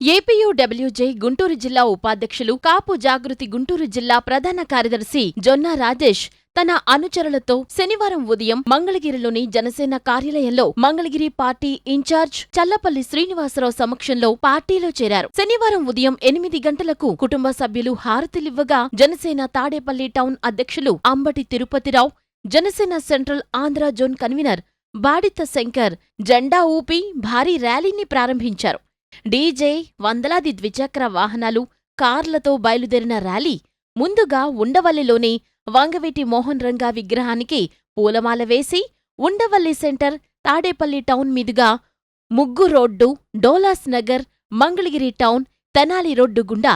APUWJ Guntur జిల్లా ఉపాధ్యక్షులు కాపు జాగృతి గుంటూరు జిల్లా ప్రధాన కార్యదర్శి జొన్నా రాజేష్ తన అనుచరులతో శనివారం ఉదయం మంగళగిరిలోని జనసేన కార్యాలయంలో మంగళగిరి పార్టీ ఇన్ఛార్జ్ చల్లపల్లి శ్రీనివాసరావు సమక్షంలో పార్టీలో చేరారు. శనివారం ఉదయం ఎనిమిది గంటలకు కుటుంబ సభ్యులు హారతిలివ్వగా జనసేన తాడేపల్లి టౌన్ అధ్యక్షులు Ambati Tirupatirao Janasena central Andhra zone convener Badita Shankar జెండా ఊపి భారీ ర్యాలీని ప్రారంభించారు. డీజే వందలాది ద్విచక్ర వాహనాలు కార్లతో బయలుదేరిన ర్యాలీ ముందుగా ఉండవల్లిలోని వంగవీటి మోహన్ రంగా విగ్రహానికి పూలమాల వేసి ఉండవల్లి సెంటర్ తాడేపల్లి టౌన్ మీదుగా ముగ్గు road Dolas Nagar Mangalagiri town Tenali road గుండా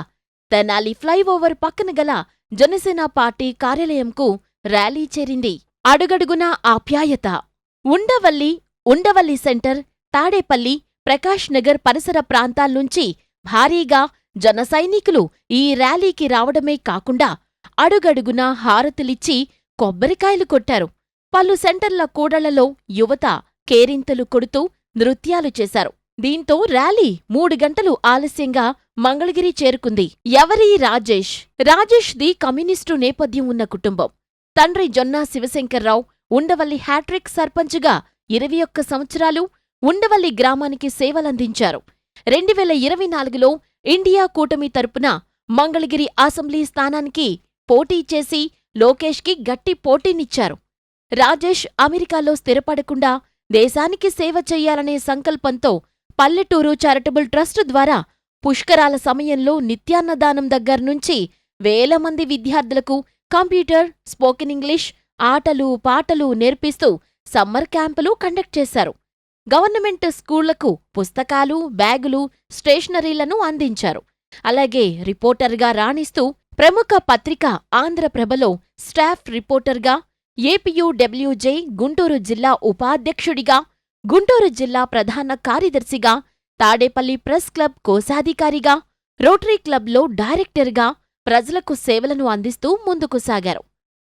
తెనాలి ఫ్లైఓవర్ పక్కన గల జనసేన పార్టీ కార్యాలయంకు ర్యాలీ చేరింది. అడుగడుగునా ఆప్యాయత. ఉండవల్లి ఉండవల్లి సెంటర్ తాడేపల్లి ప్రకాష్ నగర్ పరిసర ప్రాంతాల్నుంచి భారీగా జనసైనికులు ఈ ర్యాలీకి రావడమే కాకుండా అడుగడుగునా హారతులిచ్చి కొబ్బరికాయలు కొట్టారు. పలు సెంటర్ల కూడళ్ళలో యువత కేరింతలు కొడుతూ నృత్యాలు చేశారు. దీంతో ర్యాలీ మూడు గంటలు ఆలస్యంగా మంగళగిరి చేరుకుంది. ఎవరి రాజేష్? రాజేష్ది కమ్యూనిస్టు నేపథ్యం ఉన్న కుటుంబం. తండ్రి జొన్నా శివశంకర్రావు ఉండవల్లి హ్యాట్రిక్ సర్పంచ్గా ఇరవై ఒక్క సంవత్సరాలు ఉండవల్లి గ్రామానికి సేవలందించారు. రెండు వేల ఇరవై నాలుగులో ఇండియా కూటమి తరపున మంగళగిరి అసెంబ్లీ స్థానానికి పోటీ చేసి లోకేష్కి గట్టి పోటీనిచ్చారు. రాజేష్ అమెరికాలో స్థిరపడకుండా దేశానికి సేవ చెయ్యాలనే సంకల్పంతో పల్లెటూరు చారిటబుల్ ట్రస్ట్ ద్వారా పుష్కరాల సమయంలో నిత్యాన్నదానం దగ్గర్నుంచి వేల మంది విద్యార్థులకు కంప్యూటర్ స్పోకెన్ ఇంగ్లీష్ ఆటలు పాటలు నేర్పిస్తూ సమ్మర్ క్యాంపులు కండక్ట్ చేశారు. గవర్నమెంట్ స్కూళ్ళకు పుస్తకాలు బ్యాగులు స్టేషనరీలను అందించారు. అలాగే రిపోర్టర్గా రాణిస్తూ ప్రముఖ పత్రిక ఆంధ్రప్రభలో స్టాఫ్ రిపోర్టర్గా ఏపీయూడబ్ల్యూజే గుంటూరు జిల్లా ఉపాధ్యక్షుడిగా గుంటూరు జిల్లా ప్రధాన కార్యదర్శిగా తాడేపల్లి ప్రెస్ క్లబ్ కోశాధికారిగా రోటరీ క్లబ్లో డైరెక్టర్గా ప్రజలకు సేవలను అందిస్తూ ముందుకు సాగారు.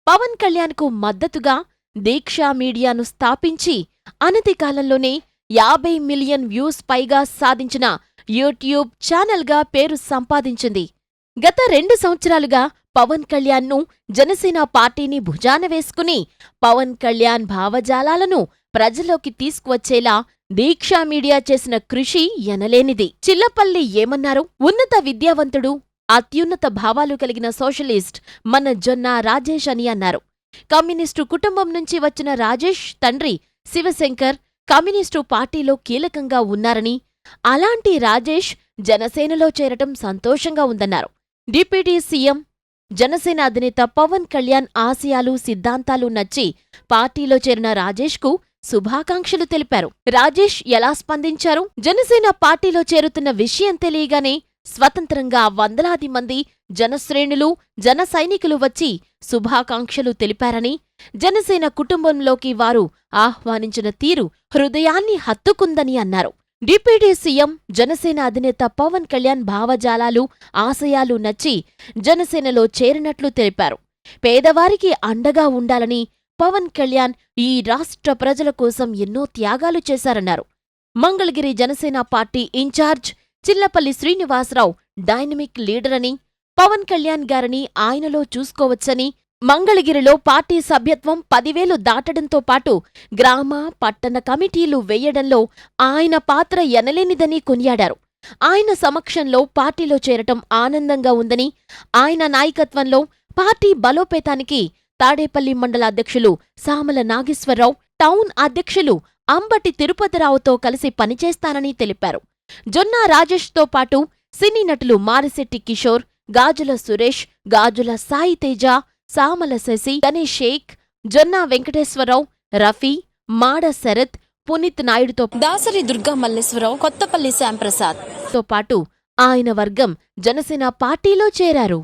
పవన్ కళ్యాణ్కు మద్దతుగా దీక్షా మీడియాను స్థాపించి అనతి కాలంలోనే యాభై మిలియన్ వ్యూస్ పైగా సాధించిన యూట్యూబ్ ఛానల్గా పేరు సంపాదించింది. గత రెండు సంవత్సరాలుగా పవన్ కళ్యాణ్ను జనసేన పార్టీని భుజాన వేసుకుని పవన్ కళ్యాణ్ భావజాలాలను ప్రజలోకి తీసుకువచ్చేలా దీక్షా మీడియా చేసిన కృషి ఎనలేనిది. చిల్లపల్లి ఏమన్నారు? ఉన్నత విద్యావంతుడు అత్యున్నత భావాలు కలిగిన సోషలిస్ట్ మన జొన్న రాజేష్ అని అన్నారు. కమ్యూనిస్టు కుటుంబం నుంచి వచ్చిన రాజేష్ తండ్రి శివశంకర్ కమ్యూనిస్టు పార్టీలో కీలకంగా ఉన్నారని అలాంటి రాజేష్ జనసేనలో చేరటం సంతోషంగా ఉందన్నారు. డిప్యూటీ సీఎం జనసేన అధినేత పవన్ కళ్యాణ్ ఆశయాలు సిద్ధాంతాలు నచ్చి పార్టీలో చేరిన రాజేష్కు శుభాకాంక్షలు తెలిపారు. రాజేష్ ఎలా స్పందించారు? జనసేన పార్టీలో చేరుతున్న విషయం తెలియగానే స్వతంత్రంగా వందలాది మంది జనశ్రేణులు జన సైనికులు వచ్చి శుభాకాంక్షలు తెలిపారని జనసేన కుటుంబంలోకి వారు ఆహ్వానించిన తీరు హృదయాన్ని హత్తుకుందని అన్నారు. డిప్యూటీ సీఎం జనసేన అధినేత పవన్ కళ్యాణ్ భావజాలాలు ఆశయాలు నచ్చి జనసేనలో చేరినట్లు తెలిపారు. పేదవారికి అండగా ఉండాలని పవన్ కళ్యాణ్ ఈ రాష్ట్ర ప్రజల కోసం ఎన్నో త్యాగాలు చేశారన్నారు. Mangalagiri Janasena party incharge Chillapalli Srinivasarao dynamic leader అని పవన్ కళ్యాణ్ గారిని ఆయనలో చూసుకోవచ్చని మంగళగిరిలో పార్టీ సభ్యత్వం పదివేలు దాటడంతో పాటు గ్రామ పట్టణ కమిటీలు వేయడంలో ఆయన పాత్ర ఎనలేనిదని కొనియాడారు. ఆయన సమక్షంలో పార్టీలో చేరటం ఆనందంగా ఉందని ఆయన నాయకత్వంలో పార్టీ బలోపేతానికి తాడేపల్లి మండల అధ్యక్షులు సామల నాగేశ్వరరావు టౌన్ అధ్యక్షులు అంబటి తిరుపతిరావుతో కలిసి పనిచేస్తానని తెలిపారు. జొన్నా రాజేష్తో పాటు సినీ నటులు మారిశెట్టి కిషోర్ గాజుల సురేష్ గాజుల సాయి తేజ సామల శశి గణేష్ షేక్ జొన్నా వెంకటేశ్వరరావు రఫీ మాడ శరత్ పునీత్ నాయుడుతో దాసరి దుర్గా మల్లేశ్వరరావు కొత్తపల్లి శ్యాంప్రసాద్. తో పాటు ఆయన వర్గం జనసేన పార్టీలో చేరారు.